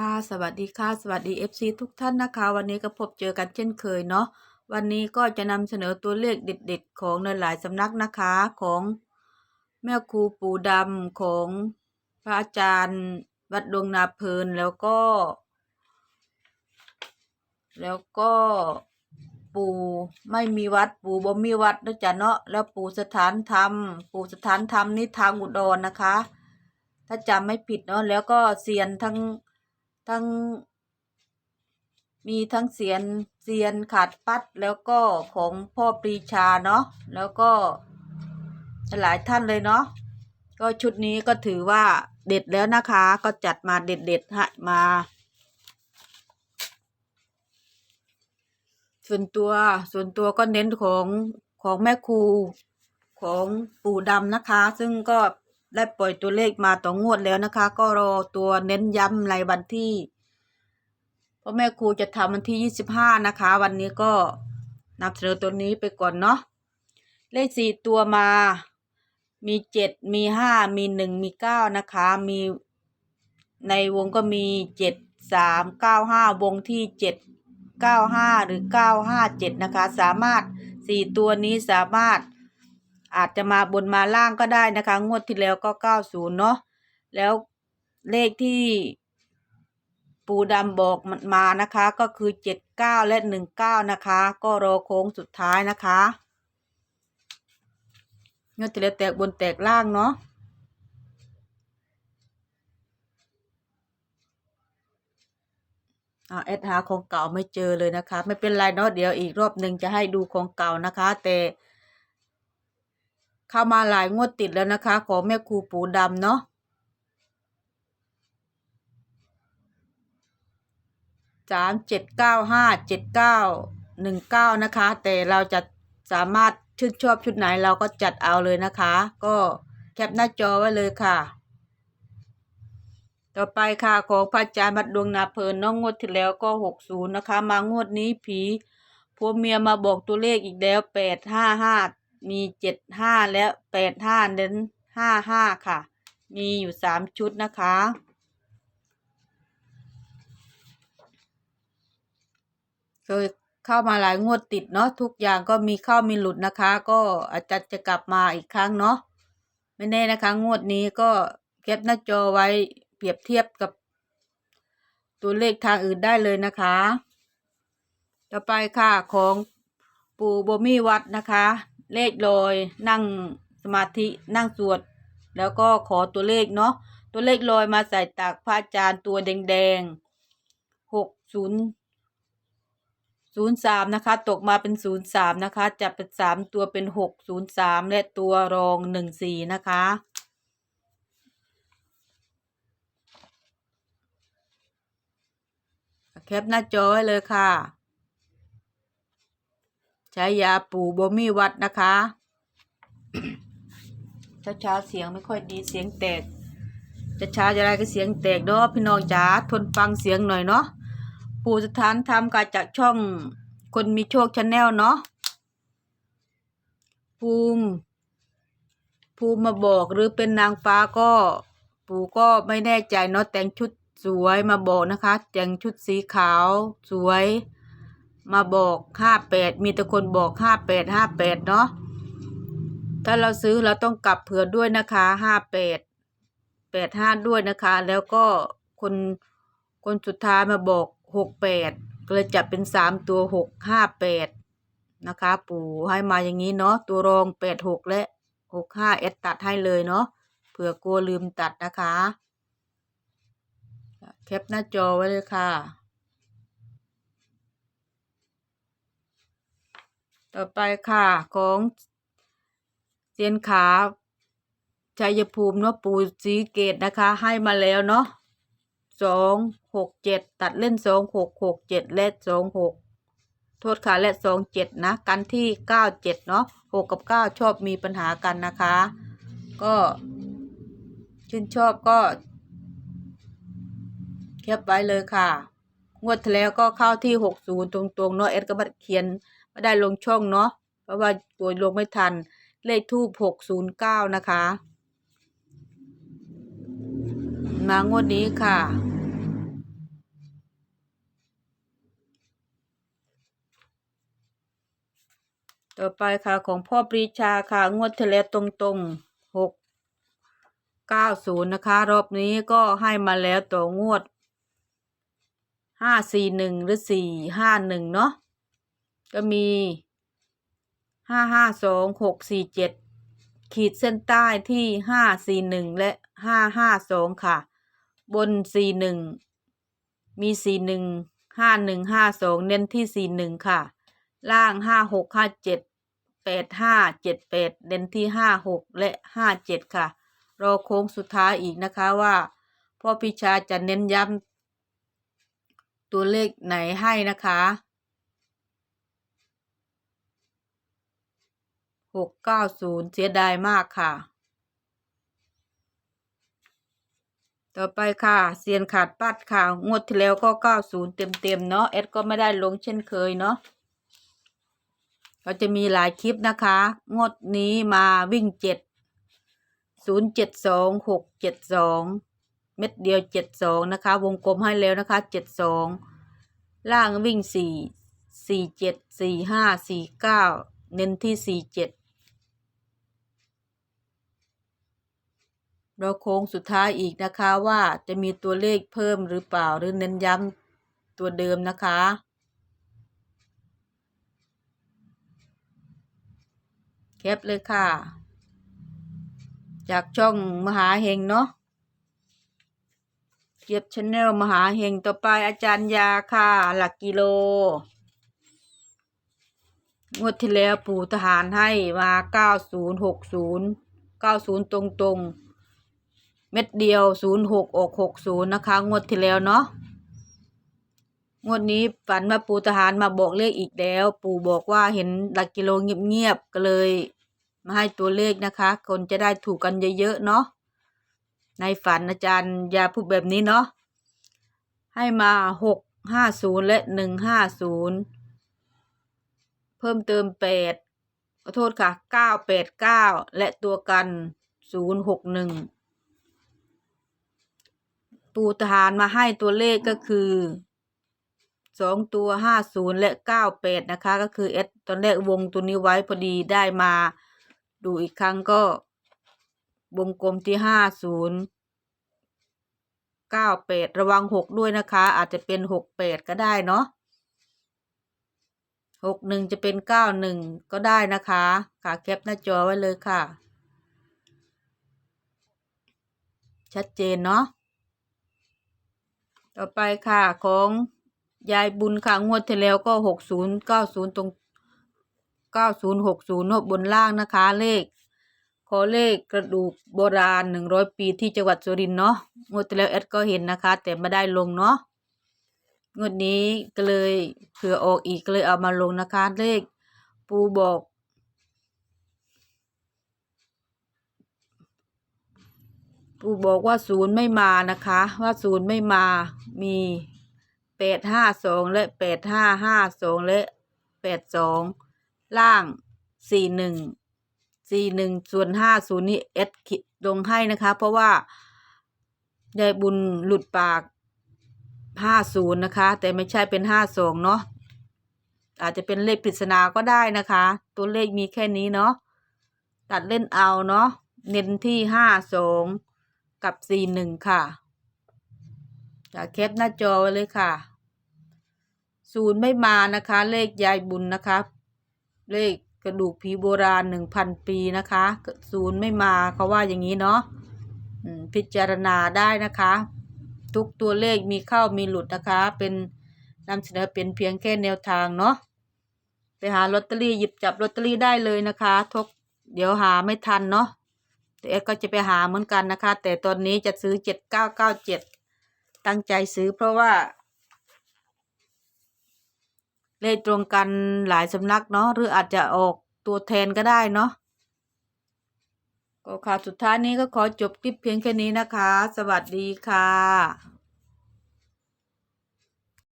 ค่ะ สวัสดีค่ะ สวัสดี FC ทุกท่านนะคะ วันนี้ก็พบเจอกันเช่นเคยเนาะ วันนี้ก็จะนำเสนอตัวเลขเด็ดๆ ของในหลายสำนักนะคะของแม่ครูปู่ดำของพระอาจารย์วัดดวงนาเพลินแล้วก็ แล้วก็ปู่ไม่มีวัดปู่บ่มีวัดนะจ๊ะเนาะแล้วปู่สถานธรรม ปู่สถานธรรมนี่ทางอุดรนะคะ ถ้าจำไม่ผิดเนาะแล้วก็เซียนทั้ง ทั้ง มีทั้งเสียนเซียนขาดปัดแล้วก็ของพ่อปรีชาเนาะแล้วก็หลายท่านเลยเนาะก็ชุดนี้ก็ถือว่าเด็ดแล้วนะคะ ก็จัดมาเด็ดเด็ดๆให้มา ส่วนตัวส่วนตัวก็เน้นของของแม่ครูของปู่ดำนะคะ ซึ่งก็ ได้ปล่อยตัวเลขมาต่องวดแล้วนะคะ ก็รอตัวเน้นย้ำในวันที่พราะแม่ครูจะทำวันที่ยี่สิบห้านะคะ วันนี้ก็นำเสนอตัวนี้ไปก่อนเนาะเลขสี่ตัวมา มีเจ็ดมีห้ามีหนึ่งมีเก้านะคะ มีในวงก็มีเจ็ดสามเก้าห้าวงที่เจ็ดเก้าห้าหรือเก้าห้าเจ็ดนะคะ สามารถสี่ตัวนี้สามารถ อาจจะมาบนมาล่างก็ได้นะคะ งวดที่แล้วก็เก้าศูนย์เนาะแล้วเลขที่ปูดำบอกมันมานะคะ ก็คือเจ็ดเก้าและหนึ่งเก้านะคะ ก็รอโค้งสุดท้ายนะคะงื่อนที่แล้วแตกบนแตกล่างเนาะอ่าแอดหาของเก่าไม่เจอเลยนะคะ ไม่เป็นไรเนาะเดี๋ยวอีกรอบหนึ่งจะให้ดูของเก่านะคะ แต่ เข้ามาหลายงวดติดแล้วนะคะ ของแม่ครูปูดำเนาะสามเจ็ดเก้าห้าเจ็ดเก้าหนึ่งเก้านะคะ แต่เราจะสามารถชื่นชอบชุดไหนเราก็จัดเอาเลยนะคะ ก็แคปหน้าจอไว้เลยค่ะ ต่อไปค่ะของพระอาจารย์มัดดวงนาเพลินน้องงวดที่แล้วก็หกศูนย์นะคะ มางวดนี้ผีผัวเมียมาบอกตัวเลขอีกแล้วแปดห้าห้า มีเจ็ดห้าและแปดห้าเน้นห้าห้าค่ะ มีอยู่สามชุดนะคะ เคยเข้ามาหลายงวดติดเนาะทุกอย่างก็มีเข้ามีหลุดนะคะ ก็อาจารย์จะกลับมาอีกครั้งเนาะไม่แน่นะคะ งวดนี้ก็เก็บหน้าจอไว้เปรียบเทียบกับตัวเลขทางอื่นได้เลยนะคะ ต่อไปค่ะของปู่บมี่วัดนะคะ เลขลอยนั่งสมาธินั่งสวด แล้วก็ขอตัวเลขเนาะตัวเลขลอยมาใส่ตากพระอาจารย์ตัวแดงๆหกศูนย์ศูนย์สามนะคะ ตกมาเป็นศูนย์สามนะคะจับเป็นสามตัวเป็นหกศูนย์สามและตัวรองหนึ่งสี่นะคะแคปหน้าจอไว้เลยค่ะ ใช้ยาปู่บมีวัดนะคะเช้าๆเสียงไม่ค่อยดีเสียงแตก จะช้าจะอะไรก็เสียงแตกเนาะพี่น้องจ๋าทนฟังเสียงหน่อยเนาะปู่สถานทำการจากช่องคนมีโชคชาแนลเนาะภูมิภูมิมาบอกหรือเป็นนางฟ้าก็ ปู่ก็ไม่แน่ใจเนาะแต่งชุดสวยมาบอกนะคะ แต่งชุดสีขาวสวย มาบอกห้าแปดมีแต่คนบอกห้าแปดห้าแปดเนาะถ้าเราซื้อเราต้องกลับเผื่อด้วยนะคะห้าแปดแปดห้าด้วยนะคะ แล้วก็คนคนสุดท้ายมาบอกหกแปดก็เลยจับเป็นสามตัวหกห้าแปดนะคะ ปู่ให้มาอย่างนี้เนาะตัวรองแปดหกและหกห้าเอดตัดให้เลยเนาะเผื่อกลัวลืมตัดนะคะ แคปหน้าจอไว้เลยค่ะ ต่อไปค่ะของเซียนขาชัยภูมิเนาะปูสีเกตนะคะ ให้มาแล้วเนาะสองหกเจ็ดตัดเล่นสองหกหกเจ็ดและสองหกโทษค่ะและสองเจ็ดนะ กันที่เก้าเจ็ดเนาะหกกับเก้าชอบมีปัญหากันนะคะ ก็ชื่นชอบก็แคปไว้เลยค่ะ งวดที่แล้วก็เข้าที่หกศูนย์ตรงๆเนาะเอ็ดก็มาเขียน ไม่ได้ลงช่องเนาะเพราะว่าโวยลงไม่ทัน เลขทูบหกศูนย์เก้านะคะ มางวดนี้ค่ะต่อไปค่ะของพ่อปรีชาค่ะ งวดที่แล้วตรงๆหกเก้าศูนย์นะคะ รอบนี้ก็ให้มาแล้วต่องวดห้าสี่หนึ่งหรือสี่ห้าหนึ่งเนาะ ก็มีห้าห้าสองหกสี่เจ็ดขีดเส้นใต้ที่ห้าสี่หนึ่งและห้าห้าสองค่ะ บนสี่หนึ่งมีสี่หนึ่งห้าหนึ่งห้าสองเน้นที่สี่หนึ่งค่ะ ล่างห้าหกห้าเจ็ดแปดห้าเจ็ดแปดเน้นที่ห้าหกและห้าเจ็ดค่ะ รอโค้งสุดท้ายอีกนะคะว่าพ่อพิชาจะเน้นย้ำตัวเลขไหนให้นะคะ หกเก้าศูนย์เสียดายมากค่ะ ต่อไปค่ะเซียนขาดปัดค่ะ งวดที่แล้วก็เก้าศูนย์เต็มๆเนาะแอดก็ไม่ได้ลงเช่นเคยเนาะเราจะมีหลายคลิปนะคะ งวดนี้มาวิ่งเจ็ดศูนย์เจ็ดสองหกเจ็ดสองเม็ดเดียวเจ็ดสองนะคะ วงกลมให้แล้วนะคะเจ็ดสองล่างวิ่งสี่สี่เจ็ดสี่ห้าสี่เก้าเน้นที่สี่เจ็ด เราโค้งสุดท้ายอีกนะคะว่าจะมีตัวเลขเพิ่มหรือเปล่าหรือเน้นย้ำตัวเดิมนะคะ แคปเลยค่ะ จากช่องมหาเฮงเนาะเก็บชาแนลมหาเฮงต่อไปอาจารย์ยาค่ะ หลักกิโล งวดที่แล้วปู่ทหารให้มาเก้าศูนย์หกศูนย์เก้าศูนย์ตรงตรงๆ เม็ดเดียวศูนย์หกออกหกศูนย์นะคะ งวดที่แล้วเนาะงวดนี้ฝันว่าปู่ทหารมาบอกเลขอีกแล้ว ปู่บอกว่าเห็นหลักกิโลเงียบๆก็เลยมาให้ตัวเลขนะคะ คนจะได้ถูกกันเยอะๆเนาะในฝันอาจารย์อย่าพูดแบบนี้เนาะให้มาหกห้าศูนย์และหนึ่งห้าศูนย์เพิ่มเติมแปดขอโทษค่ะเก้าแปดเก้าและตัวกันศูนย์หกหนึ่ง ปูทหารมาให้ตัวเลขก็คือสองตัวห้าศูนย์และเก้าแปดนะคะ ก็คือเอสตอนแรกวงตัวนี้ไว้พอดีได้มาดูอีกครั้งก็วงกลมที่ห้าศูนย์เก้าแปดระวังหกด้วยนะคะ อาจจะเป็นหกแปดก็ได้เนาะหกหนึ่งจะเป็นเก้าหนึ่งก็ได้นะคะค่ะแคปหน้าจอไว้เลยค่ะ ชัดเจนเนาะ ต่อไปค่ะของยายบุญค่ะ งวดที่แล้วก็หกศูนย์เก้าศูนย์ตรงเก้าศูนย์หกศูนย์บนล่างนะคะ เลข ขอเลขกระดูกโบราณหนึ่งร้อยปีที่จังหวัดสุรินทร์เนาะงวดที่แล้วแอดก็เห็นนะคะ แต่ไม่ได้ลงเนาะงวดนี้ก็เลยเผื่อออกอีกก็เลยเอามาลงนะคะ เลขปูบอก ปูบอกว่าศูนย์ไม่มานะคะ ว่าศูนย์ไม่มามีแปดห้าสองและแปดห้าห้าสองและแปดสองล่างสี่หนึ่งสี่หนึ่งส่วนห้าศูนย์นี่เอสขีดลงให้นะคะ เพราะว่ายายบุญหลุดปากห้าศูนย์นะคะ แต่ไม่ใช่เป็นห้าสองเนาะอาจจะเป็นเลขปริศนาก็ได้นะคะ ตัวเลขมีแค่นี้เนาะตัดเล่นเอาเนาะเน้นที่ห้าสอง กับสี่หนึ่งค่ะจะแคปหน้าจอไว้เลยค่ะ ศูนย์ไม่มานะคะ เลขยายบุญนะคะ เลขกระดูกผีโบราณหนึ่งพันปีนะคะ ศูนย์ไม่มาเขาว่าอย่างนี้เนาะพิจารณาได้นะคะ ทุกตัวเลขมีเข้ามีหลุดนะคะ เป็นนำเสนอเป็นเพียงแค่แนวทางเนาะไปหาลอตเตอรี่หยิบจับลอตเตอรี่ได้เลยนะคะทกเดี๋ยวหาไม่ทันเนาะ แต่เอ็ดก็จะไปหาเหมือนกันนะคะ แต่ตอนนี้จะซื้อเจ็ดเก้าเก้าเจ็ดตั้งใจซื้อเพราะว่า เลขตรงกันหลายสำนักเนาะหรืออาจจะออกตัวแทนก็ได้เนาะก็ค่ะสุดท้ายนี้ก็ขอจบคลิปเพียงแค่นี้นะคะ สวัสดีค่ะ